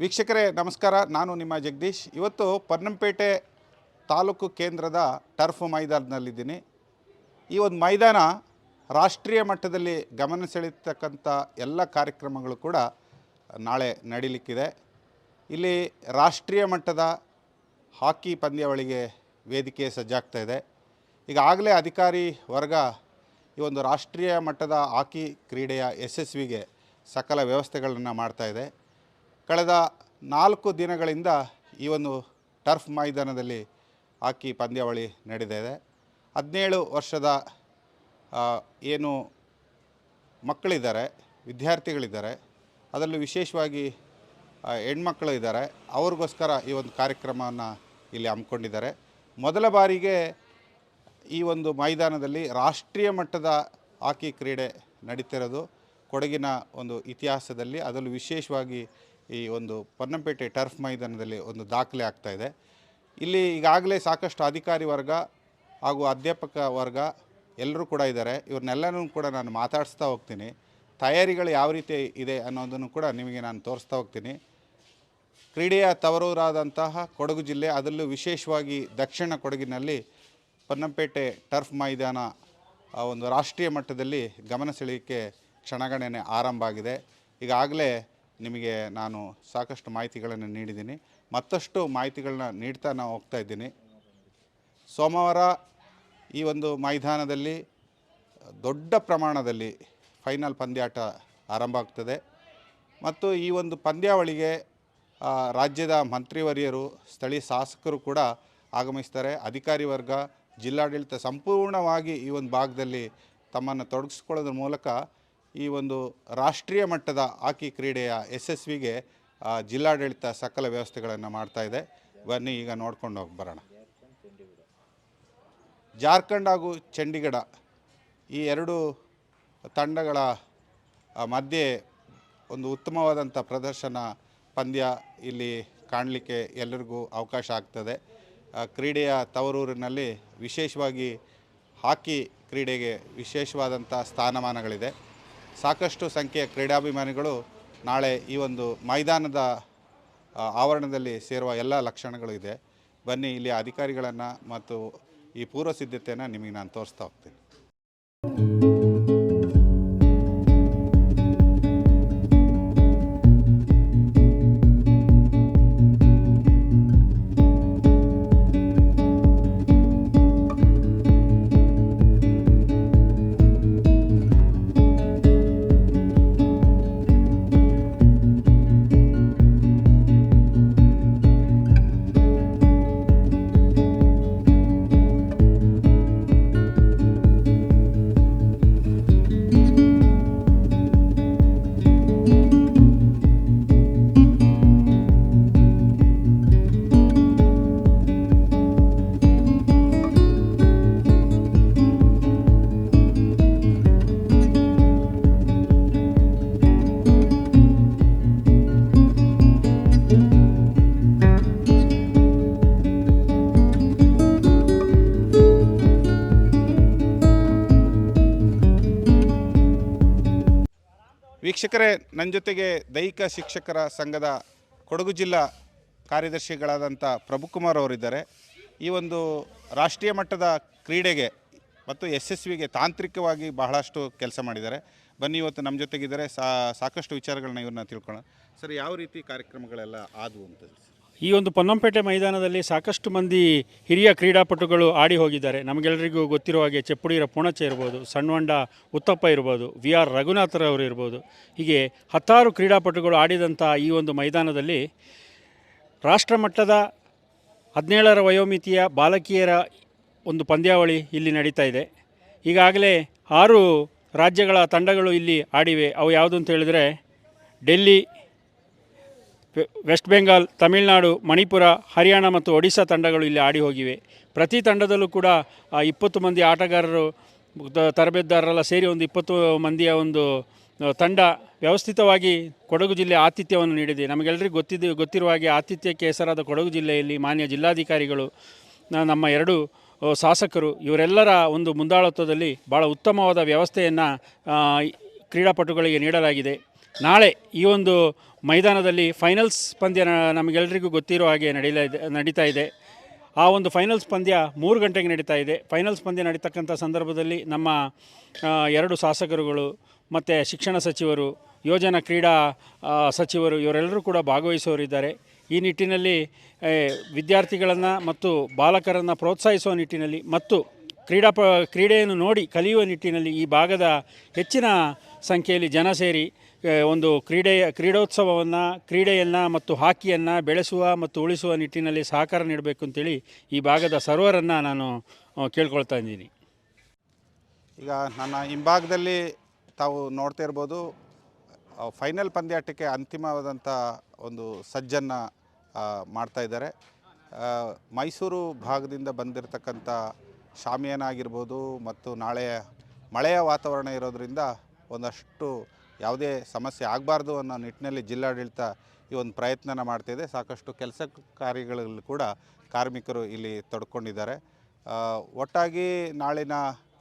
ವೀಕ್ಷಕರೇ, ನಮಸ್ಕಾರ. ನಾನು ನಿಮ್ಮ ಜಗದೀಶ್. ಇವತ್ತು ಪೊನ್ನಂಪೇಟೆ ತಾಲೂಕು ಕೇಂದ್ರದ ಟರ್ಫ್ ಮೈದಾನದಲ್ಲಿದ್ದೀನಿ. ಈ ಒಂದು ಮೈದಾನ ರಾಷ್ಟ್ರೀಯ ಮಟ್ಟದಲ್ಲಿ ಗಮನ ಸೆಳೆಯತಕ್ಕಂಥ ಎಲ್ಲ ಕಾರ್ಯಕ್ರಮಗಳು ಕೂಡ ನಾಳೆ ನಡೀಲಿಕ್ಕಿದೆ. ಇಲ್ಲಿ ರಾಷ್ಟ್ರೀಯ ಮಟ್ಟದ ಹಾಕಿ ಪಂದ್ಯಾವಳಿಗೆ ವೇದಿಕೆ ಸಜ್ಜಾಗ್ತಾ ಇದೆ. ಈಗಾಗಲೇ ಅಧಿಕಾರಿ ವರ್ಗ ಈ ಒಂದು ರಾಷ್ಟ್ರೀಯ ಮಟ್ಟದ ಹಾಕಿ ಕ್ರೀಡೆಯ ಯಶಸ್ವಿಗೆ ಸಕಲ ವ್ಯವಸ್ಥೆಗಳನ್ನು ಮಾಡ್ತಾಯಿದೆ ಕಳೆದ ನಾಲ್ಕು ದಿನಗಳಿಂದ ಈ ಒಂದು ಟರ್ಫ್ ಮೈದಾನದಲ್ಲಿ ಹಾಕಿ ಪಂದ್ಯಾವಳಿ ನಡೆದಿದೆ ಹದಿನೇಳು ವರ್ಷದ ಏನು ಮಕ್ಕಳಿದ್ದಾರೆ, ವಿದ್ಯಾರ್ಥಿಗಳಿದ್ದಾರೆ, ಅದರಲ್ಲೂ ವಿಶೇಷವಾಗಿ ಹೆಣ್ಮಕ್ಕಳು ಇದ್ದಾರೆ. ಅವ್ರಿಗೋಸ್ಕರ ಈ ಒಂದು ಕಾರ್ಯಕ್ರಮವನ್ನು ಇಲ್ಲಿ ಹಮ್ಮಿಕೊಂಡಿದ್ದಾರೆ. ಮೊದಲ ಬಾರಿಗೆ ಈ ಒಂದು ಮೈದಾನದಲ್ಲಿ ರಾಷ್ಟ್ರೀಯ ಮಟ್ಟದ ಹಾಕಿ ಕ್ರೀಡೆ ನಡೀತಿರೋದು. ಕೊಡಗಿನ ಒಂದು ಇತಿಹಾಸದಲ್ಲಿ ಅದರಲ್ಲೂ ವಿಶೇಷವಾಗಿ ಈ ಒಂದು ಪೊನ್ನಂಪೇಟೆ ಟರ್ಫ್ ಮೈದಾನದಲ್ಲಿ ಒಂದು ದಾಖಲೆ ಆಗ್ತಾ ಇದೆ. ಇಲ್ಲಿ ಈಗಾಗಲೇ ಸಾಕಷ್ಟು ಅಧಿಕಾರಿ ವರ್ಗ ಹಾಗೂ ಅಧ್ಯಾಪಕ ವರ್ಗ ಎಲ್ಲರೂ ಕೂಡ ಇದ್ದಾರೆ. ಇವ್ರನ್ನೆಲ್ಲನೂ ಕೂಡ ನಾನು ಮಾತಾಡಿಸ್ತಾ ಹೋಗ್ತೀನಿ. ತಯಾರಿಗಳು ಯಾವ ರೀತಿ ಇದೆ ಅನ್ನೋದನ್ನು ಕೂಡ ನಿಮಗೆ ನಾನು ತೋರಿಸ್ತಾ ಹೋಗ್ತೀನಿ. ಕ್ರೀಡೆಯ ತವರೂರಾದಂತಹ ಕೊಡಗು ಜಿಲ್ಲೆ, ಅದರಲ್ಲೂ ವಿಶೇಷವಾಗಿ ದಕ್ಷಿಣ ಕೊಡಗಿನಲ್ಲಿ ಪೊನ್ನಂಪೇಟೆ ಟರ್ಫ್ ಮೈದಾನ ಒಂದು ರಾಷ್ಟ್ರೀಯ ಮಟ್ಟದಲ್ಲಿ ಗಮನ ಸೆಳೆಯೋಕ್ಕೆ ಕ್ಷಣಗಣನೆ ಆರಂಭ ಆಗಿದೆ. ಈಗಾಗಲೇ ನಿಮಗೆ ನಾನು ಸಾಕಷ್ಟು ಮಾಹಿತಿಗಳನ್ನು ನೀಡಿದ್ದೀನಿ. ಮತ್ತಷ್ಟು ಮಾಹಿತಿಗಳನ್ನ ನೀಡ್ತಾ ನಾವು ಹೋಗ್ತಾ ಇದ್ದೀನಿ. ಸೋಮವಾರ ಈ ಒಂದು ಮೈದಾನದಲ್ಲಿ ದೊಡ್ಡ ಪ್ರಮಾಣದಲ್ಲಿ ಫೈನಲ್ ಪಂದ್ಯಾಟ ಆರಂಭ ಆಗ್ತದೆ. ಮತ್ತು ಈ ಒಂದು ಪಂದ್ಯಾವಳಿಗೆ ರಾಜ್ಯದ ಮಂತ್ರಿವರಿಯರು, ಸ್ಥಳೀಯ ಶಾಸಕರು ಕೂಡ ಆಗಮಿಸ್ತಾರೆ. ಅಧಿಕಾರಿ ವರ್ಗ, ಜಿಲ್ಲಾಡಳಿತ ಸಂಪೂರ್ಣವಾಗಿ ಈ ಒಂದು ಭಾಗದಲ್ಲಿ ತಮ್ಮನ್ನು ತೊಡಗಿಸ್ಕೊಳ್ಳೋದ್ರ ಮೂಲಕ ಈ ಒಂದು ರಾಷ್ಟ್ರೀಯ ಮಟ್ಟದ ಹಾಕಿ ಕ್ರೀಡೆಯ ಯಶಸ್ವಿಗೆ ಜಿಲ್ಲಾಡಳಿತ ಸಕಲ ವ್ಯವಸ್ಥೆಗಳನ್ನು ಮಾಡ್ತಾ ಇದೆ. ಬನ್ನಿ, ಈಗ ನೋಡ್ಕೊಂಡು ಹೋಗಿ ಬರೋಣ. ಜಾರ್ಖಂಡ್ ಹಾಗೂ ಚಂಡೀಗಢ ಈ ಎರಡು ತಂಡಗಳ ಮಧ್ಯೆ ಒಂದು ಉತ್ತಮವಾದಂಥ ಪ್ರದರ್ಶನ ಪಂದ್ಯ ಇಲ್ಲಿ ಕಾಣಲಿಕ್ಕೆ ಎಲ್ಲರಿಗೂ ಅವಕಾಶ ಆಗ್ತದೆ. ಕ್ರೀಡೆಯ ತವರೂರಿನಲ್ಲಿ ವಿಶೇಷವಾಗಿ ಹಾಕಿ ಕ್ರೀಡೆಗೆ ವಿಶೇಷವಾದಂಥ ಸ್ಥಾನಮಾನಗಳಿದೆ. ಸಾಕಷ್ಟು ಸಂಖ್ಯೆಯ ಕ್ರೀಡಾಭಿಮಾನಿಗಳು ನಾಳೆ ಈ ಒಂದು ಮೈದಾನದ ಆವರಣದಲ್ಲಿ ಸೇರುವ ಎಲ್ಲ ಲಕ್ಷಣಗಳು ಇದೆ. ಬನ್ನಿ, ಇಲ್ಲಿ ಅಧಿಕಾರಿಗಳನ್ನು ಮತ್ತು ಈ ಪೂರ್ವ ಸಿದ್ಧತೆಯನ್ನು ನಿಮಗೆ ನಾನು ತೋರಿಸ್ತಾ ಹೋಗ್ತೀನಿ. ವೀಕ್ಷಕರೇ ನನ್ನ ಜೊತೆಗೆ ದೈಹಿಕ ಶಿಕ್ಷಕರ ಸಂಘದ ಕೊಡಗು ಜಿಲ್ಲಾ ಕಾರ್ಯದರ್ಶಿಗಳಾದಂಥ ಪ್ರಭುಕುಮಾರ್ ಅವರಿದ್ದಾರೆ. ಈ ಒಂದು ರಾಷ್ಟ್ರೀಯ ಮಟ್ಟದ ಕ್ರೀಡೆಗೆ ಮತ್ತು ಯಶಸ್ವಿಗೆ ತಾಂತ್ರಿಕವಾಗಿ ಬಹಳಷ್ಟು ಕೆಲಸ ಮಾಡಿದ್ದಾರೆ. ಬನ್ನಿ ಇವತ್ತು ನಮ್ಮ ಜೊತೆಗಿದ್ದಾರೆ ಸಾಕಷ್ಟು ವಿಚಾರಗಳನ್ನ ಇವ್ರನ್ನ ತಿಳ್ಕೊಳ್ಳೋಣ. ಸರ್, ಯಾವ ರೀತಿ ಕಾರ್ಯಕ್ರಮಗಳೆಲ್ಲ ಆದವು ಅಂತ. ಈ ಒಂದು ಪೊನ್ನಂಪೇಟೆ ಮೈದಾನದಲ್ಲಿ ಸಾಕಷ್ಟು ಮಂದಿ ಹಿರಿಯ ಕ್ರೀಡಾಪಟುಗಳು ಆಡಿ ಹೋಗಿದ್ದಾರೆ. ನಮಗೆಲ್ಲರಿಗೂ ಗೊತ್ತಿರುವ ಹಾಗೆ ಚೆಪ್ಪುಡಿರ ಪುಣಚ ಇರ್ಬೋದು ಸಣ್ಣವಂಡ ಉತ್ತಪ್ಪ ಇರ್ಬೋದು, ವಿ ಆರ್ ರಘುನಾಥರವರು ಇರ್ಬೋದು. ಹೀಗೆ ಹತ್ತಾರು ಕ್ರೀಡಾಪಟುಗಳು ಆಡಿದಂಥ ಈ ಒಂದು ಮೈದಾನದಲ್ಲಿ ರಾಷ್ಟ್ರಮಟ್ಟದ ಹದಿನೇಳರ ವಯೋಮಿತಿಯ ಬಾಲಕಿಯರ ಒಂದು ಪಂದ್ಯಾವಳಿ ಇಲ್ಲಿ ನಡೀತಾ ಇದೆ. ಈಗಾಗಲೇ ಆರು ರಾಜ್ಯಗಳ ತಂಡಗಳು ಇಲ್ಲಿ ಆಡಿವೆ. ಅವು ಯಾವುದು ಅಂತ ಹೇಳಿದರೆ ಡೆಲ್ಲಿ ವೆಸ್ಟ್ ಬೆಂಗಾಲ್ ತಮಿಳುನಾಡು ಮಣಿಪುರ ಹರಿಯಾಣ ಮತ್ತು ಒಡಿಶಾ ತಂಡಗಳು ಇಲ್ಲಿ ಆಡಿ ಹೋಗಿವೆ. ಪ್ರತಿ ತಂಡದಲ್ಲೂ ಕೂಡ ಇಪ್ಪತ್ತು ಮಂದಿ ಆಟಗಾರರು ತರಬೇತುದಾರರೆಲ್ಲ ಸೇರಿ ಒಂದು ಇಪ್ಪತ್ತು ಮಂದಿಯ ಒಂದು ತಂಡ ವ್ಯವಸ್ಥಿತವಾಗಿ ಕೊಡಗು ಜಿಲ್ಲೆ ಆತಿಥ್ಯವನ್ನು ನೀಡಿದೆ. ನಮಗೆಲ್ಲರಿಗೂ ಗೊತ್ತಿದ್ದು, ಗೊತ್ತಿರುವ ಹಾಗೆ ಆತಿಥ್ಯಕ್ಕೆ ಹೆಸರಾದ ಕೊಡಗು ಜಿಲ್ಲೆಯಲ್ಲಿ ಮಾನ್ಯ ಜಿಲ್ಲಾಧಿಕಾರಿಗಳು ನಮ್ಮ ಎರಡು ಶಾಸಕರು, ಇವರೆಲ್ಲರ ಒಂದು ಮುಂದಾಳತ್ವದಲ್ಲಿ ಭಾಳ ಉತ್ತಮವಾದ ವ್ಯವಸ್ಥೆಯನ್ನು ಕ್ರೀಡಾಪಟುಗಳಿಗೆ ನೀಡಲಾಗಿದೆ. ನಾಳೆ ಈ ಒಂದು ಮೈದಾನದಲ್ಲಿ ಫೈನಲ್ಸ್ ಪಂದ್ಯ ನಮಗೆಲ್ಲರಿಗೂ ಗೊತ್ತಿರೋ ಹಾಗೆ ನಡೀಲ ನಡೀತಾ ಇದೆ. ಆ ಒಂದು ಫೈನಲ್ಸ್ ಪಂದ್ಯ ಮೂರು ಗಂಟೆಗೆ ನಡೀತಾ ಇದೆ. ಫೈನಲ್ಸ್ ಪಂದ್ಯ ನಡೀತಕ್ಕಂಥ ಸಂದರ್ಭದಲ್ಲಿ ನಮ್ಮ ಎರಡು ಶಾಸಕರುಗಳು ಮತ್ತು ಶಿಕ್ಷಣ ಸಚಿವರು, ಯೋಜನಾ ಕ್ರೀಡಾ ಸಚಿವರು ಇವರೆಲ್ಲರೂ ಕೂಡ ಭಾಗವಹಿಸೋರಿದ್ದಾರೆ ಈ ನಿಟ್ಟಿನಲ್ಲಿ ವಿದ್ಯಾರ್ಥಿಗಳನ್ನು ಮತ್ತು ಬಾಲಕರನ್ನು ಪ್ರೋತ್ಸಾಹಿಸುವ ನಿಟ್ಟಿನಲ್ಲಿ ಮತ್ತು ಕ್ರೀಡಾ ಪ, ಕ್ರೀಡೆಯನ್ನು ನೋಡಿ ಕಲಿಯುವ ನಿಟ್ಟಿನಲ್ಲಿ ಈ ಭಾಗದ ಹೆಚ್ಚಿನ ಸಂಖ್ಯೆಯಲ್ಲಿ ಜನ ಸೇರಿ ಒಂದು ಕ್ರೀಡೆಯ ಕ್ರೀಡೋತ್ಸವವನ್ನು, ಕ್ರೀಡೆಯನ್ನು ಮತ್ತು ಹಾಕಿಯನ್ನು ಬೆಳೆಸುವ ಮತ್ತು ಉಳಿಸುವ ನಿಟ್ಟಿನಲ್ಲಿ ಸಹಕಾರ ನೀಡಬೇಕು ಅಂತೇಳಿ ಈ ಭಾಗದ ಸರ್ವರನ್ನು ನಾನು ಕೇಳ್ಕೊಳ್ತಾ ಇದ್ದೀನಿ. ಈಗ ನನ್ನ ಹಿಂಭಾಗದಲ್ಲಿ ತಾವು ನೋಡ್ತಾ ಇರ್ಬೋದು ಫೈನಲ್ ಪಂದ್ಯಾಟಕ್ಕೆ ಅಂತಿಮವಾದಂಥ ಒಂದು ಸಜ್ಜನ್ನು ಮಾಡ್ತಾಯಿದ್ದಾರೆ ಮೈಸೂರು ಭಾಗದಿಂದ ಬಂದಿರತಕ್ಕಂಥ ಶಾಮಿಯಾನ ಆಗಿರ್ಬೋದು ಮತ್ತು ನಾಳೆ ಮಳೆಯ ವಾತಾವರಣ ಇರೋದರಿಂದ ಒಂದಷ್ಟು ಯಾವುದೇ ಸಮಸ್ಯೆ ಆಗಬಾರ್ದು ಅನ್ನೋ ನಿಟ್ಟಿನಲ್ಲಿ ಜಿಲ್ಲಾಡಳಿತ ಈ ಒಂದು ಪ್ರಯತ್ನನ ಮಾಡ್ತಿದೆ. ಸಾಕಷ್ಟು ಕೆಲಸ ಕಾರ್ಯಗಳಲ್ಲಿ ಕೂಡ ಕಾರ್ಮಿಕರು ಇಲ್ಲಿ ತೊಡ್ಕೊಂಡಿದ್ದಾರೆ. ಒಟ್ಟಾಗಿ ನಾಳಿನ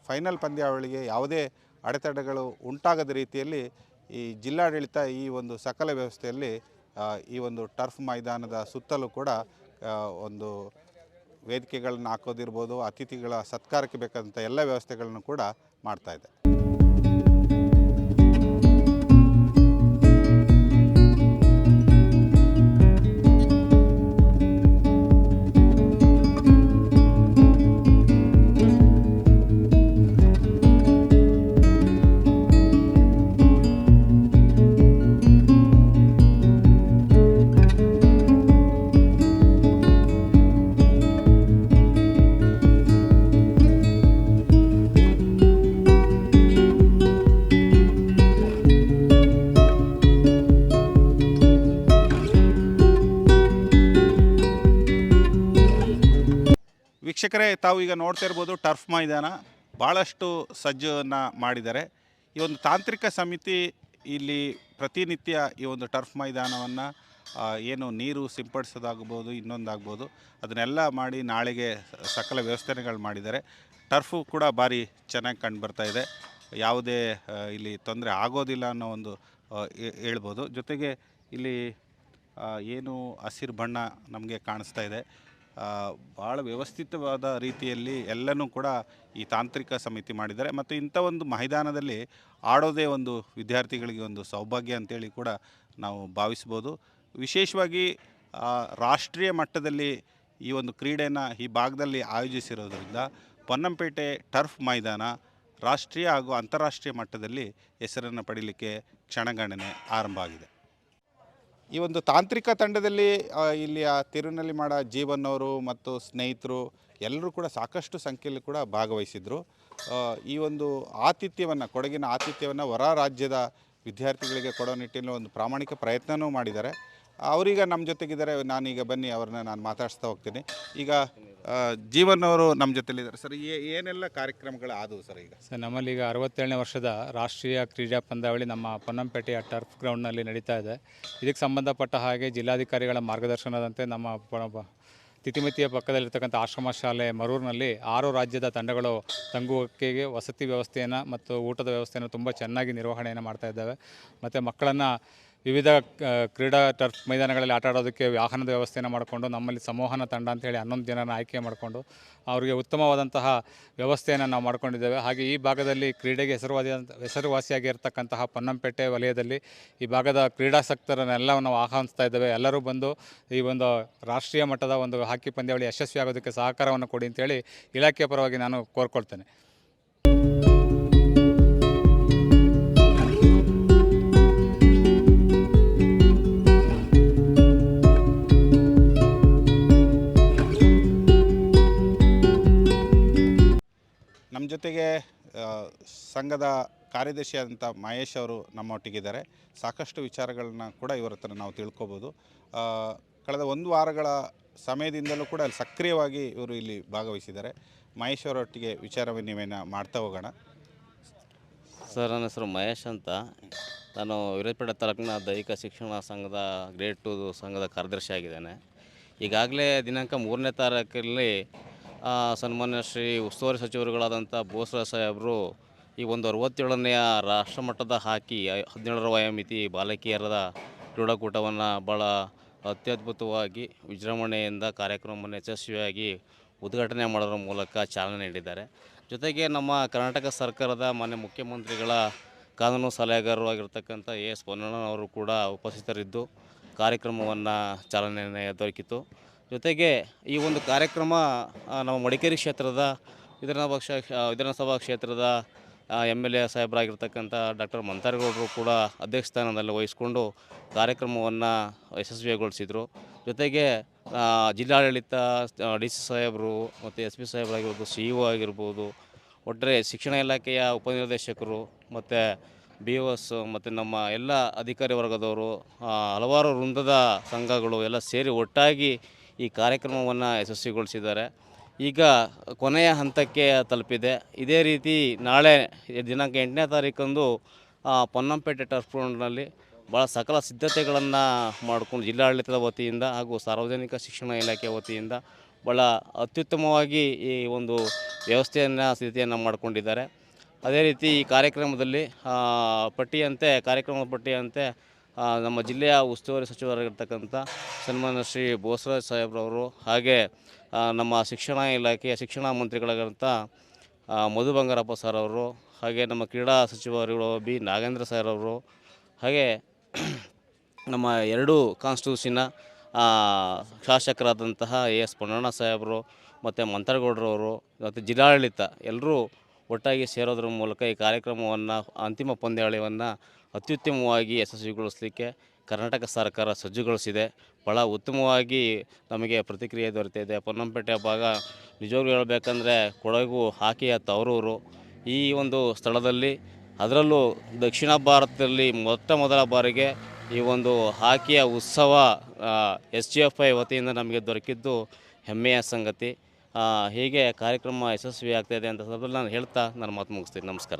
ಫೈನಲ್ ಪಂದ್ಯಾವಳಿಗೆ ಯಾವುದೇ ಅಡೆತಡೆಗಳು ಉಂಟಾಗದ ರೀತಿಯಲ್ಲಿ ಈ ಜಿಲ್ಲಾಡಳಿತ ಈ ಒಂದು ಸಕಲ ವ್ಯವಸ್ಥೆಯಲ್ಲಿ ಈ ಒಂದು ಟರ್ಫ್ ಮೈದಾನದ ಸುತ್ತಲೂ ಕೂಡ ಒಂದು ವೇದಿಕೆಗಳನ್ನ ಹಾಕೋದಿರ್ಬೋದು ಅತಿಥಿಗಳ ಸತ್ಕಾರಕ್ಕೆ ಬೇಕಾದಂಥ ಎಲ್ಲ ವ್ಯವಸ್ಥೆಗಳನ್ನು ಕೂಡ ಮಾಡ್ತಾ ಇದೆ. ವೀಕ್ಷಕರೇ, ತಾವು ಈಗ ನೋಡ್ತಾ ಇರ್ಬೋದು ಟರ್ಫ್ ಮೈದಾನ ಭಾಳಷ್ಟು ಸಜ್ಜನ್ನು ಮಾಡಿದ್ದಾರೆ. ಈ ಒಂದು ತಾಂತ್ರಿಕ ಸಮಿತಿ ಇಲ್ಲಿ ಪ್ರತಿನಿತ್ಯ ಈ ಒಂದು ಟರ್ಫ್ ಮೈದಾನವನ್ನು ಏನು ನೀರು ಸಿಂಪಡಿಸೋದಾಗ್ಬೋದು, ಇನ್ನೊಂದಾಗ್ಬೋದು, ಅದನ್ನೆಲ್ಲ ಮಾಡಿ ನಾಳೆಗೆ ಸಕಲ ವ್ಯವಸ್ಥೆಗಳು ಮಾಡಿದ್ದಾರೆ. ಟರ್ಫು ಕೂಡ ಭಾರಿ ಚೆನ್ನಾಗಿ ಕಂಡು ಬರ್ತಾ ಇದೆ. ಯಾವುದೇ ಇಲ್ಲಿ ತೊಂದರೆ ಆಗೋದಿಲ್ಲ ಅನ್ನೋ ಒಂದು ಹೇಳ್ಬೋದು. ಜೊತೆಗೆ ಇಲ್ಲಿ ಏನು ಹಸಿರು ಬಣ್ಣ ನಮಗೆ ಕಾಣಿಸ್ತಾ ಇದೆ. ಭಾಳ ವ್ಯವಸ್ಥಿತವಾದ ರೀತಿಯಲ್ಲಿ ಎಲ್ಲನೂ ಕೂಡ ಈ ತಾಂತ್ರಿಕ ಸಮಿತಿ ಮಾಡಿದ್ದಾರೆ. ಮತ್ತು ಇಂಥ ಒಂದು ಮೈದಾನದಲ್ಲಿ ಆಡೋದೇ ಒಂದು ವಿದ್ಯಾರ್ಥಿಗಳಿಗೆ ಒಂದು ಸೌಭಾಗ್ಯ ಅಂತೇಳಿ ಕೂಡ ನಾವು ಭಾವಿಸ್ಬೋದು. ವಿಶೇಷವಾಗಿ ರಾಷ್ಟ್ರೀಯ ಮಟ್ಟದಲ್ಲಿ ಈ ಒಂದು ಕ್ರೀಡೆಯನ್ನು ಈ ಭಾಗದಲ್ಲಿ ಆಯೋಜಿಸಿರೋದ್ರಿಂದ ಪೊನ್ನಂಪೇಟೆ ಟರ್ಫ್ ಮೈದಾನ ರಾಷ್ಟ್ರೀಯ ಹಾಗೂ ಅಂತಾರಾಷ್ಟ್ರೀಯ ಮಟ್ಟದಲ್ಲಿ ಹೆಸರನ್ನು ಪಡೀಲಿಕ್ಕೆ ಕ್ಷಣಗಣನೆ ಆರಂಭ ಆಗಿದೆ. ಈ ಒಂದು ತಾಂತ್ರಿಕ ತಂಡದಲ್ಲಿ ಇಲ್ಲಿಯ ತಿರುನಲ್ಲಿಮಾಡ ಜೀವನ್ ಅವರು ಮತ್ತು ಸ್ನೇಹಿತರು ಎಲ್ಲರೂ ಕೂಡ ಸಾಕಷ್ಟು ಸಂಖ್ಯೆಯಲ್ಲಿ ಕೂಡ ಭಾಗವಹಿಸಿದರು. ಈ ಒಂದು ಆತಿಥ್ಯವನ್ನು, ಕೊಡಗಿನ ಆತಿಥ್ಯವನ್ನು ಹೊರ ರಾಜ್ಯದ ವಿದ್ಯಾರ್ಥಿಗಳಿಗೆ ಕೊಡೋ ನಿಟ್ಟಿನಲ್ಲಿ ಒಂದು ಪ್ರಾಮಾಣಿಕ ಪ್ರಯತ್ನವೂ ಮಾಡಿದ್ದಾರೆ. ಅವರೀಗ ನಮ್ಮ ಜೊತೆಗಿದ್ದಾರೆ. ನಾನೀಗ ಬನ್ನಿ, ಅವ್ರನ್ನ ನಾನು ಮಾತಾಡಿಸ್ತಾ ಹೋಗ್ತೀನಿ. ಈಗ ಜೀವನ್ ಅವರು ನಮ್ಮ ಜೊತೆಲಿದ್ದಾರೆ. ಸರ್ ಏನೆಲ್ಲ ಕಾರ್ಯಕ್ರಮಗಳು ಆದವು ಸರ್ ಈಗ? ಸರ್ ನಮ್ಮಲ್ಲಿ ಈಗ ಅರವತ್ತೇಳನೇ ವರ್ಷದ ರಾಷ್ಟ್ರೀಯ ಕ್ರೀಡಾ ಪಂದ್ಯಾವಳಿ ನಮ್ಮ ಪೊನ್ನಂಪೇಟೆಯ ಟರ್ಫ್ ಗ್ರೌಂಡ್ನಲ್ಲಿ ನಡೀತಾ ಇದೆ. ಇದಕ್ಕೆ ಸಂಬಂಧಪಟ್ಟ ಹಾಗೆ ಜಿಲ್ಲಾಧಿಕಾರಿಗಳ ಮಾರ್ಗದರ್ಶನದಂತೆ ನಮ್ಮ ತಿತಿಮಿತಿಯ ಪಕ್ಕದಲ್ಲಿರ್ತಕ್ಕಂಥ ಆಶ್ರಮ ಶಾಲೆ ಮರೂರಿನಲ್ಲಿ ಆರು ರಾಜ್ಯದ ತಂಡಗಳು ತಂಗುವಿಕೆಗೆ ವಸತಿ ವ್ಯವಸ್ಥೆಯನ್ನು ಮತ್ತು ಊಟದ ವ್ಯವಸ್ಥೆಯನ್ನು ತುಂಬ ಚೆನ್ನಾಗಿ ನಿರ್ವಹಣೆಯನ್ನು ಮಾಡ್ತಾ ಇದ್ದಾವೆ. ಮತ್ತು ಮಕ್ಕಳನ್ನು ವಿವಿಧ ಕ್ರೀಡಾ ಟರ್ಫ್ ಮೈದಾನಗಳಲ್ಲಿ ಆಟ ಆಡೋದಕ್ಕೆ ವಾಹನದ ವ್ಯವಸ್ಥೆಯನ್ನು ಮಾಡಿಕೊಂಡು, ನಮ್ಮಲ್ಲಿ ಸಂವಹನ ತಂಡ ಅಂತೇಳಿ ಹನ್ನೊಂದು ಜನನ ಆಯ್ಕೆ ಮಾಡಿಕೊಂಡು, ಅವರಿಗೆ ಉತ್ತಮವಾದಂತಹ ವ್ಯವಸ್ಥೆಯನ್ನು ನಾವು ಮಾಡಿಕೊಂಡಿದ್ದೇವೆ. ಹಾಗೆ ಈ ಭಾಗದಲ್ಲಿ ಕ್ರೀಡೆಗೆ ಹೆಸರುವಾದಿಯಾದಂಥ ಹೆಸರುವಾಸಿಯಾಗಿರ್ತಕ್ಕಂತಹ ಪೊನ್ನಂಪೇಟೆ ವಲಯದಲ್ಲಿ ಈ ಭಾಗದ ಕ್ರೀಡಾಸಕ್ತರನ್ನೆಲ್ಲ ನಾವು ಆಹ್ವಾನಿಸ್ತಾ ಇದ್ದೇವೆ. ಎಲ್ಲರೂ ಬಂದು ಈ ಒಂದು ರಾಷ್ಟ್ರೀಯ ಮಟ್ಟದ ಒಂದು ಹಾಕಿ ಪಂದ್ಯಾವಳಿ ಯಶಸ್ವಿ ಆಗೋದಕ್ಕೆ ಸಹಕಾರವನ್ನು ಕೊಡಿ ಅಂತೇಳಿ ಇಲಾಖೆಯ ಪರವಾಗಿ ನಾನು ಕೋರ್ಕೊಳ್ತೇನೆ. ಜೊತೆಗೆ ಸಂಘದ ಕಾರ್ಯದರ್ಶಿಯಾದಂಥ ಮಹೇಶ್ ಅವರು ನಮ್ಮೊಟ್ಟಿಗಿದ್ದಾರೆ. ಸಾಕಷ್ಟು ವಿಚಾರಗಳನ್ನ ಕೂಡ ಇವರ ಹತ್ರ ನಾವು ತಿಳ್ಕೊಬೋದು. ಕಳೆದ ಒಂದು ವಾರಗಳ ಸಮಯದಿಂದಲೂ ಕೂಡ ಅಲ್ಲಿ ಸಕ್ರಿಯವಾಗಿ ಇವರು ಇಲ್ಲಿ ಭಾಗವಹಿಸಿದ್ದಾರೆ. ಮಹೇಶ್ ಅವರೊಟ್ಟಿಗೆ ವಿಚಾರ ವಿನಿಮಯನ ಮಾಡ್ತಾ ಹೋಗೋಣ. ಸರ್, ನನ್ನ ಹೆಸರು ಮಹೇಶ್ ಅಂತ. ನಾನು ವಿರೋಧಪೇಟೆ ತಾಲೂಕಿನ ದೈಹಿಕ ಶಿಕ್ಷಣ ಸಂಘದ ಗ್ರೇಡ್ ಟು ಸಂಘದ ಕಾರ್ಯದರ್ಶಿ ಆಗಿದ್ದೇನೆ. ಈಗಾಗಲೇ ದಿನಾಂಕ ಮೂರನೇ ತಾರೀಕಲ್ಲಿ ಸನ್ಮಾನ್ಯ ಶ್ರೀ ಉಸ್ತುವಾರಿ ಸಚಿವರುಗಳಾದಂಥ ಬೋಸ್ರ ಸಾಹೇಬರು ಈ ಒಂದು ಅರವತ್ತೇಳನೆಯ ರಾಷ್ಟ್ರಮಟ್ಟದ ಹಾಕಿ ಹದಿನೇಳರ ವಯೋಮಿತಿ ಬಾಲಕಿಯರದ ಕ್ರೀಡಾಕೂಟವನ್ನು ಭಾಳ ಅತ್ಯದ್ಭುತವಾಗಿ ವಿಜೃಂಭಣೆಯಿಂದ ಕಾರ್ಯಕ್ರಮವನ್ನು ಯಶಸ್ವಿಯಾಗಿ ಉದ್ಘಾಟನೆ ಮಾಡೋದ್ರ ಮೂಲಕ ಚಾಲನೆ ನೀಡಿದ್ದಾರೆ. ಜೊತೆಗೆ ನಮ್ಮ ಕರ್ನಾಟಕ ಸರ್ಕಾರದ ಮಾನ್ಯ ಮುಖ್ಯಮಂತ್ರಿಗಳ ಕಾನೂನು ಸಲಹೆಗಾರರು ಆಗಿರ್ತಕ್ಕಂಥ ಎ ಎಸ್ ಪೊನ್ನಣ್ಣನವರು ಕೂಡ ಉಪಸ್ಥಿತರಿದ್ದು ಕಾರ್ಯಕ್ರಮವನ್ನು ಚಾಲನೆ ದೊರಕಿತು ಜೊತೆಗೆ ಈ ಒಂದು ಕಾರ್ಯಕ್ರಮ ನಮ್ಮ ಮಡಿಕೇರಿ ಕ್ಷೇತ್ರದ ವಿಧಾನಸಭಾ ಕ್ಷ ವಿಧಾನಸಭಾ ಕ್ಷೇತ್ರದ ಎಂ ಎಲ್ ಎ ಸಾಹೇಬರಾಗಿರ್ತಕ್ಕಂಥ ಡಾಕ್ಟರ್ ಮಂತಾರಗೌಡರು ಕೂಡ ಅಧ್ಯಕ್ಷ ಸ್ಥಾನದಲ್ಲಿ ವಹಿಸಿಕೊಂಡು ಕಾರ್ಯಕ್ರಮವನ್ನು ಯಶಸ್ವಿಗೊಳಿಸಿದರು ಜೊತೆಗೆ ಜಿಲ್ಲಾಡಳಿತ ಡಿ ಸಿ ಸಾಹೇಬರು ಮತ್ತು ಎಸ್ ಪಿ ಸಾಹೇಬರಾಗಿರ್ಬೋದು, ಸಿ ಇ ಒ ಆಗಿರ್ಬೋದು ಒಟ್ಟರೆ ಶಿಕ್ಷಣ ಇಲಾಖೆಯ ಉಪನಿರ್ದೇಶಕರು ಮತ್ತು ಬಿ ಒ ಎಸ್ ಮತ್ತು ನಮ್ಮ ಎಲ್ಲ ಅಧಿಕಾರಿ ವರ್ಗದವರು ಹಲವಾರು ವೃಂದದ ಸಂಘಗಳು ಎಲ್ಲ ಸೇರಿ ಒಟ್ಟಾಗಿ ಈ ಕಾರ್ಯಕ್ರಮವನ್ನು ಯಶಸ್ವಿಗೊಳಿಸಿದ್ದಾರೆ. ಈಗ ಕೊನೆಯ ಹಂತಕ್ಕೆ ತಲುಪಿದೆ. ಇದೇ ರೀತಿ ನಾಳೆ ದಿನಾಂಕ ಎಂಟನೇ ತಾರೀಕಂದು ಪೊನ್ನಂಪೇಟೆ ಟರ್ಫ್ ಗ್ರೌಂಡ್ನಲ್ಲಿ ಭಾಳ ಸಕಲ ಸಿದ್ಧತೆಗಳನ್ನು ಮಾಡಿಕೊಂಡು ಜಿಲ್ಲಾಡಳಿತದ ವತಿಯಿಂದ ಹಾಗೂ ಸಾರ್ವಜನಿಕ ಶಿಕ್ಷಣ ಇಲಾಖೆ ವತಿಯಿಂದ ಭಾಳ ಅತ್ಯುತ್ತಮವಾಗಿ ಈ ಒಂದು ವ್ಯವಸ್ಥೆಯನ್ನು, ಸ್ಥಿತಿಯನ್ನು ಮಾಡಿಕೊಂಡಿದ್ದಾರೆ. ಅದೇ ರೀತಿ ಈ ಕಾರ್ಯಕ್ರಮದಲ್ಲಿ ಪಟ್ಟಿಯಂತೆ, ಕಾರ್ಯಕ್ರಮದ ಪಟ್ಟಿಯಂತೆ ನಮ್ಮ ಜಿಲ್ಲೆಯ ಉಸ್ತುವಾರಿ ಸಚಿವರಾಗಿರ್ತಕ್ಕಂಥ ಸನ್ಮಾನ್ಯ ಶ್ರೀ ಬೋಸರಾಜ್ ಸಾಹೇಬ್ರವರು ಹಾಗೆ ನಮ್ಮ ಶಿಕ್ಷಣ ಇಲಾಖೆಯ ಶಿಕ್ಷಣ ಮಂತ್ರಿಗಳಾದಂಥ ಆ, ಮಧು ಬಂಗಾರಪ್ಪ ಸರ್ ಅವರು ಹಾಗೆ ನಮ್ಮ ಕ್ರೀಡಾ ಸಚಿವರುಗಳು ಬಿ. ನಾಗೇಂದ್ರ ಸರ್ ಅವರು ಹಾಗೆ ನಮ್ಮ ಎರಡು ಕಾನ್ಸ್ಟಿಟ್ಯೂಷನ್ನ ಶಾಸಕರಾದಂತಹ ಎ ಎಸ್ ಪೊನ್ನಣ್ಣ ಸಾಹೇಬರು ಮತ್ತು ಮಂತರಗೌಡರವರು ಮತ್ತು ಜಿಲ್ಲಾಡಳಿತ ಎಲ್ಲರೂ ಒಟ್ಟಾಗಿ ಸೇರೋದ್ರ ಮೂಲಕ ಈ ಕಾರ್ಯಕ್ರಮವನ್ನು ಅಂತಿಮ ಪಂದ್ಯಾವಳಿಯನ್ನು ಅತ್ಯುತ್ತಮವಾಗಿ ಯಶಸ್ವಿಗೊಳಿಸಲಿಕ್ಕೆ ಕರ್ನಾಟಕ ಸರ್ಕಾರ ಸಜ್ಜುಗೊಳಿಸಿದೆ. ಭಾಳ ಉತ್ತಮವಾಗಿ ನಮಗೆ ಪ್ರತಿಕ್ರಿಯೆ ದೊರೆತಿದೆ. ಪೊನ್ನಂಪೇಟೆ ಭಾಗ ನಿಜವಾಗ್ಲೂ ಹೇಳಬೇಕಂದ್ರೆ ಕೊಡಗು ಹಾಕಿಯ ತವರೂರು. ಈ ಒಂದು ಸ್ಥಳದಲ್ಲಿ ಅದರಲ್ಲೂ ದಕ್ಷಿಣ ಭಾರತದಲ್ಲಿ ಮೊಟ್ಟ ಮೊದಲ ಬಾರಿಗೆ ಈ ಒಂದು ಹಾಕಿಯ ಉತ್ಸವ ಎಸ್ ಜಿ ಎಫ್ ಐ ವತಿಯಿಂದ ನಮಗೆ ದೊರಕಿದ್ದು ಹೆಮ್ಮೆಯ ಸಂಗತಿ. ಹೀಗೆ ಕಾರ್ಯಕ್ರಮ ಯಶಸ್ವಿ ಆಗ್ತಾಯಿದೆ ಅಂತ ಸಂದರ್ಭದಲ್ಲಿ ನಾನು ಹೇಳ್ತಾ ನಾನು ಮಾತು ಮುಗಿಸ್ತೀನಿ. ನಮಸ್ಕಾರ.